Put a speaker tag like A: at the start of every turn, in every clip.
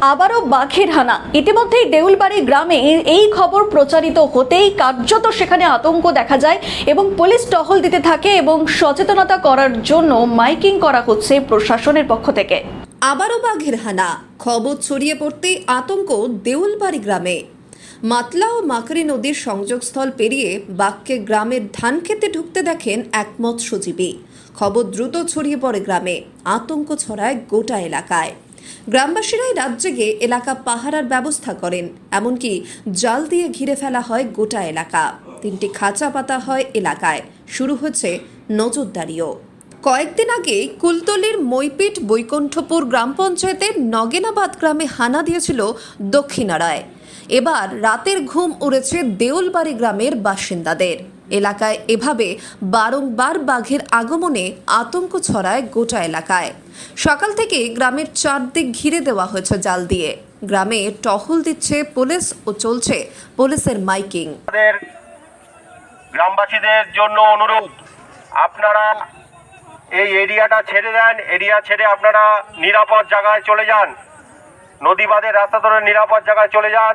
A: আবারও বাঘের হানা। ইতিমধ্যেই দেউলবাড়ি গ্রামে এই খবর প্রচারিত হতেই কার্যত সেখানে আতঙ্ক দেখা যায় এবং পুলিশ টহল দিতে থাকে এবং সচেতনতা করার জন্য মাইকিং করা হচ্ছে প্রশাসনের পক্ষ থেকে।
B: আবারও বাঘের হানা। খবর ছড়িয়ে পড়তেই আতঙ্ক দেউলবাড়ি গ্রামে। মাতলা ও মাকড়ি নদীর সংযোগস্থল পেরিয়ে বাঘকে গ্রামের ধান খেতে ঢুকতে দেখেন এক মৎস্যজীবী। খবর দ্রুত ছড়িয়ে পড়ে গ্রামে। আতঙ্ক ছড়ায় গোটা এলাকায়। গ্রামবাসীরাই রাত জেগে এলাকা পাহারার ব্যবস্থা করেন, এমনকি জাল দিয়ে ঘিরে ফেলা হয় গোটা এলাকা। তিনটি খাঁচা পাতা হয় এলাকায়। শুরু হচ্ছে নজরদারিও। কয়েকদিন আগে কুলতলির মৈপিট বৈকুণ্ঠপুর গ্রাম পঞ্চায়েতের নগেনাবাদ গ্রামে হানা দিয়েছিল দক্ষিণারায়। এবার রাতের ঘুম উড়েছে দেউলবাড়ি গ্রামের বাসিন্দাদের। এলাকায় এভাবে বারংবার বাঘের আগমনে আতঙ্ক ছড়ায় গোটা এলাকায়। সকাল থেকে গ্রামের চারদিক ঘিরে দেওয়া হয়েছে জাল দিয়ে। গ্রামে টহল দিচ্ছে পুলিশ ও চলছে পুলিশের মাইকিং।
C: গ্রামবাসীদের জন্য অনুরোধ, আপনারা এই এরিয়াটা ছেড়ে দেন, এরিয়া ছেড়ে আপনারা নিরাপদ জায়গায় চলে যান নদী বাঁধের রাস্তা ধরে নিরাপদ জায়গায় চলে যান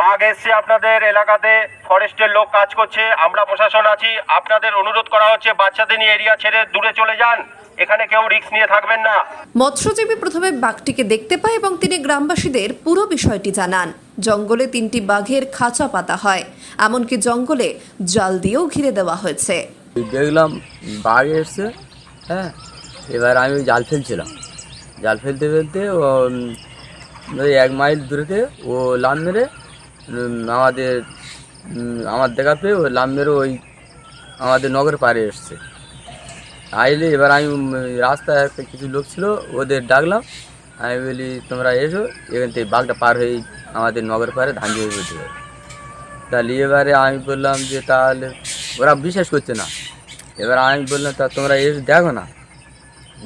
C: বাঘ এসছে আপনাদের এলাকাতে ফরেস্টের লোক কাজ করছে আমরা প্রশাসন আছি। আপনাদের অনুরোধ করা হচ্ছে বাচ্চাদের নিয়ে এরিয়া ছেড়ে দূরে চলে যান। এখানে কেউ রিস্ক নিয়ে থাকবেন না।
B: মৎস্যজীবী প্রথমে বাঘটিকে দেখতে পায় এবং তিনি গ্রামবাসীদের পুরো বিষয়টি জানান। জঙ্গলে তিনটি বাঘের খাঁচা পাতা হয় এমনকি জঙ্গলে জাল দিয়েও ঘিরে দেওয়া হয়েছে।
D: দেখলাম বাঘ এসছে হ্যাঁ? এবার আমি ওই জাল ফেলছিলাম। জাল ফেলতে ফেলতে ও ওই এক মাইল দূরেতে ও লাম মেরে আমাদের আমার দেখা পেয়ে ও লাম মেরে ওই আমাদের নগর পাড়ে এসছে। আইলে এবার আমি রাস্তায় একটা কিছু লোক ছিল, ওদের ডাকলাম। আমি বলি, তোমরা এসো, এখান থেকে বাঘটা পার হয়ে আমাদের নগর পাড়ে ধান দিয়ে বলতে হবে। তাহলে এবারে আমি বললাম যে, তাহলে ওরা বিশ্বাস করছে না। এবার আমি বললাম, তা তোমরা এসে দেখো না।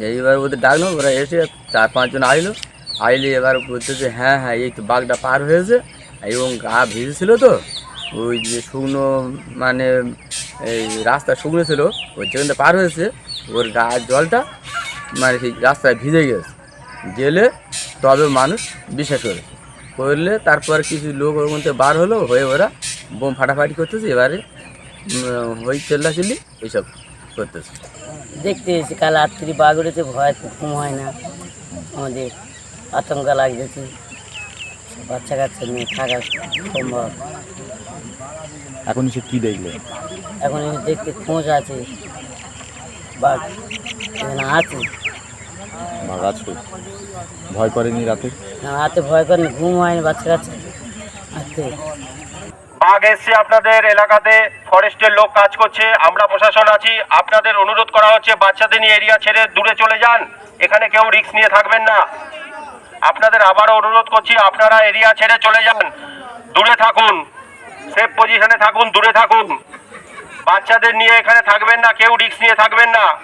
D: এইবার ওদের ডাকলাম, ওরা এসে চার পাঁচজন আইলো। আইলে এবার বলতে যে হ্যাঁ হ্যাঁ এই তো বাঘটা পার হয়েছে। এবং গা ভিজেছিল তো, ওই যে শুকনো মানে এই রাস্তা শুকনো ছিল, ওই যেখানটা পার হয়েছে, ওর গা জলটা মানে সেই রাস্তায় ভিজে গেছে। গেলে তবে মানুষ বিশ্বাস করে। করলে তারপর কিছু লোক ওর মধ্যে বার হলো, হয়ে ওরা বোম ফাটাফাটি করতেছে, এবারে ওই চেল্লাচিল্লি এইসব করতেছে।
E: দেখতে এসেছি, কাল রাত্রি উঠেছে ভয় ঘুম হয় না। আমাদের আতঙ্ক লাগতেছে। বাচ্চা কাচ্চা নিয়ে থাকা সম্ভব।
F: এখন এসে কি দেখলে?
E: এখন এসে দেখতে খোঁজ আছে এখানে আছে।
F: বাঘ আছে? ভয় করেনি রাতে?
E: না রাতে ভয় করেনি ঘুম হয়নি বাচ্চা কাচ্চা আছে
C: বাঘ এসছে আপনাদের এলাকাতে ফরেস্টের লোক কাজ করছে আমরা প্রশাসন আছি আপনাদের অনুরোধ করা হচ্ছে বাচ্চাদের নিয়ে এরিয়া ছেড়ে দূরে চলে যান এখানে কেউ রিস্ক নিয়ে থাকবেন না। আপনাদের আবারও অনুরোধ করছি, আপনারা এরিয়া ছেড়ে চলে যান। দূরে থাকুন সেফ পজিশনে থাকুন, দূরে থাকুন। বাচ্চাদের নিয়ে এখানে থাকবেন না, কেউ রিক্স নিয়ে থাকবেন না।